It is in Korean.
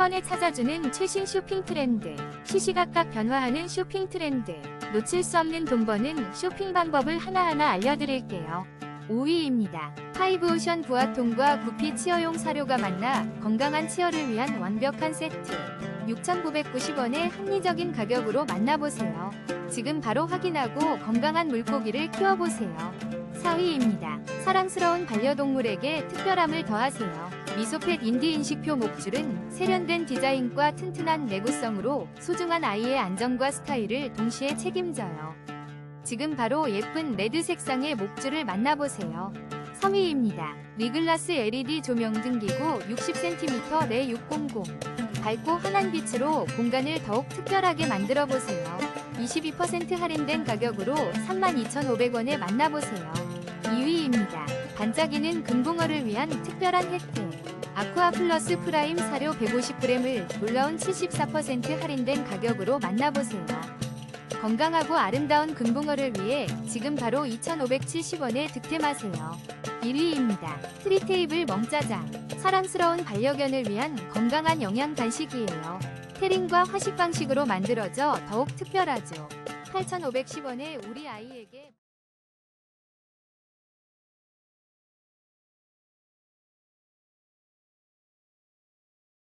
번에 찾아주는 최신 쇼핑 트렌드. 시시각각 변화하는 쇼핑 트렌드. 놓칠 수 없는 돈 버는 쇼핑 방법을 하나하나 알려드릴게요. 5위입니다. 파이브오션 부화통과 구피 치어용 사료가 만나 건강한 치어를 위한 완벽한 세트. 6,990원의 합리적인 가격으로 만나보세요. 지금 바로 확인하고 건강한 물고기를 키워보세요. 4위입니다. 사랑스러운 반려동물에게 특별함을 더하세요. 미소펫 인디 인식표 목줄은 세련된 디자인과 튼튼한 내구성으로 소중한 아이의 안정과 스타일을 동시에 책임져요. 지금 바로 예쁜 레드 색상의 목줄을 만나보세요. 3위입니다. 리글라스 LED 조명 등기구 60cm 내 600. 밝고 환한 빛으로 공간을 더욱 특별하게 만들어 보세요. 22% 할인된 가격으로 32,500원에 만나보세요. 2위입니다. 반짝이는 금붕어를 위한 특별한 혜택. 아쿠아 플러스 프라임 사료 150g을 놀라운 74% 할인된 가격으로 만나보세요. 건강하고 아름다운 금붕어를 위해 지금 바로 2,570원에 득템하세요. 1위입니다. 트리테이블 멍짜장. 사랑스러운 반려견을 위한 건강한 영양 간식이에요. 테링과 화식 방식으로 만들어져 더욱 특별하죠. 8,510원에 우리 아이에게